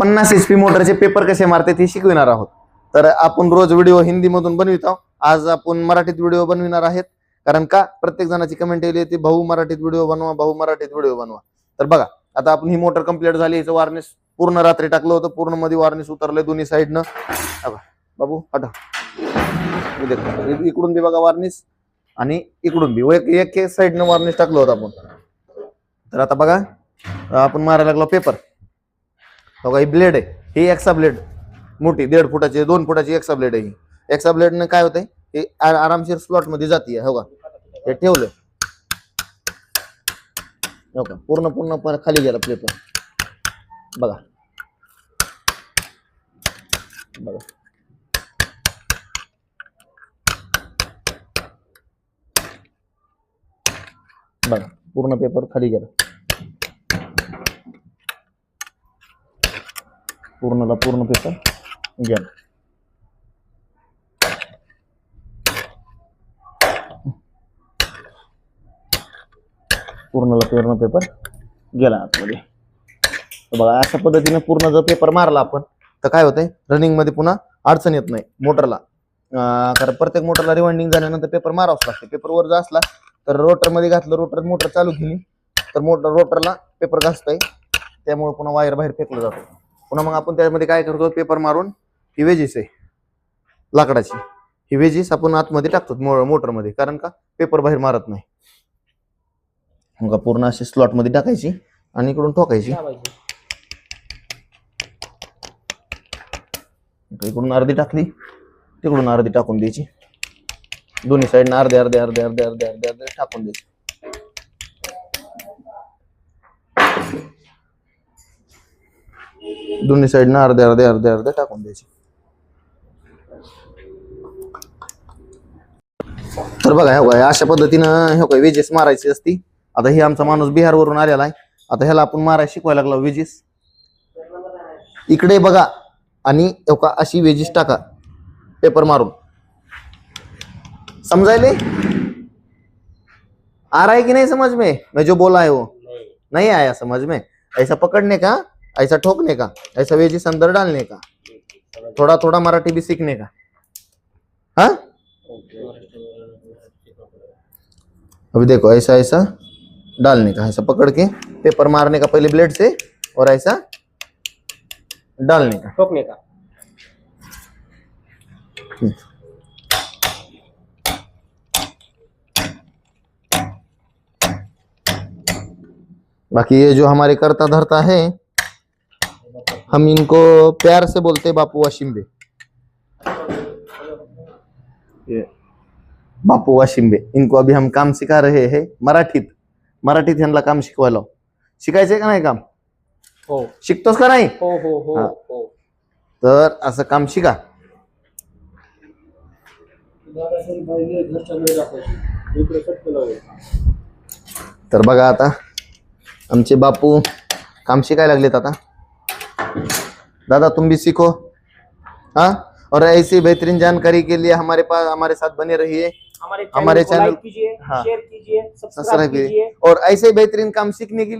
पन्नास H P मोटरचे paper कसे मारते हे शिकविणार आहोत. तर आपण रोज व्हिडिओ हिंदी मधून बनवित आहोत. आज आपण मराठीत व्हिडिओ बनविणार आहेत. कारण का? प्रत्येक जणाची कमेंट येईल ती भाऊ मराठीत व्हिडिओ बनवा भाऊ मराठीत व्हिडिओ बनवा. तर बघा आता आपण ही मोटर कंप्लीट झाली याचं वार्निश पूर्ण रात्री टाकलं होतं पूर्णमध्ये वार्निश उतरलंय दोन्ही साईडनं बाबू हटा. इकडून बी बघा वार्निश आणि इकडून बी. एक एक एक साईडनं वार्निश टाकलं होतं आपण. तर आता बघा आपण मारायला लागलो पेपर बघा ही ब्लेड आहे. ही एक्सा ब्लेड मोठी दीड फुटाची दोन फुटाची एक्सा ब्लेड आहे ही. एक्सा ब्लेडनं काय होतंय? हे आरामशीर स्लॉटमध्ये जाते हो का? हे ठेवलंय हो का? पूर्ण पूर्ण पर- खाली गेला पेपर बघा. बघा. बघा पूर्ण पेपर खाली गेला. पूर्णला पूर्ण पेपर गेला पूर्णला पूर्ण पेपर गेला आतमध्ये. बघा अशा पद्धतीने पूर्ण जर पेपर मारला आपण तर काय होतंय? रनिंगमध्ये पुन्हा अडचण येत नाही मोटरला. कारण प्रत्येक मोटरला रिवाइंडिंग झाल्यानंतर पेपर मारावाच लागते. पेपर वर जर असला तर रोटरमध्ये घातलं रोटर मोटर चालू केली तर मोटर रोटरला पेपर घासतंय. त्यामुळे पुन्हा वायर बाहेर फेकलं जातं. पुन्हा मग आपण त्यामध्ये काय करतो पेपर मारून ही वेजीस आहे लाकडाची ही वेजीस आपण आतमध्ये टाकतो मोटरमध्ये कारण का पेपर बाहेर मारत नाही मग पूर्ण अशी स्लॉटमध्ये टाकायची आणि इकडून ठोकायची इकडून अर्धी टाकली तिकडून अर्धी टाकून द्यायची दोन्ही साईडनं अर्धे अर्धे अर्धे अर्धे अर्धे अर्धे अर्धे टाकून द्यायची दोन्ही साईडनं अर्धे अर्धे अर्धे अर्धे टाकून द्यायचे. तर बघा हे बघा, अशा पद्धतीनं हे काय वेजेस मारायची असती. आता हे आमचा माणूस बिहारवरून आलेला आहे. आता ह्याला आपण मारायला शिकवायला लागलो वेजेस. इकडे बघा आणि का अशी वेजेस टाका. पेपर मारून. समजायले? आ रहा है कि नहीं समझ में? मैं जो बोला है वो. नहीं। आया समझ में. ऐसा पकड़ने का ऐसा ठोकने का ऐसा वेजिस अंदर डालने का थोड़ा थोड़ा मराठी भी सीखने का। हाँ? अभी देखो ऐसा ऐसा डालने का ऐसा पकड़ के पेपर मारने का पहले ब्लेड से और ऐसा डालने का। ठोकने का। बाकी ये जो हमारे करता धरता है हम इनको प्यार से बोलते बापू वाशिम्बे ये बापू वाशिम्बे इनको अभी हम काम सिखा रहे हैं मराठीत। मराठीत ह्यांना काम शिकवायला शिकायचंय का नाही काम? हो. शिकतोस का नाही? हो हो हो हा. हो. तर असं काम शिका. तर बघा आता आमचे बापू काम शिकायला लागलेत आता. दादा तुम भी सीखो। हाँ? और ऐसी बेहतरीन जानकारी के लिए हमारे पास हमारे साथ बने रहिए। हमारे चैनल हाँ। शेयर कीजिए सब्सक्राइब कीजिए। और ऐसे बेहतरीन काम सीखने के लिए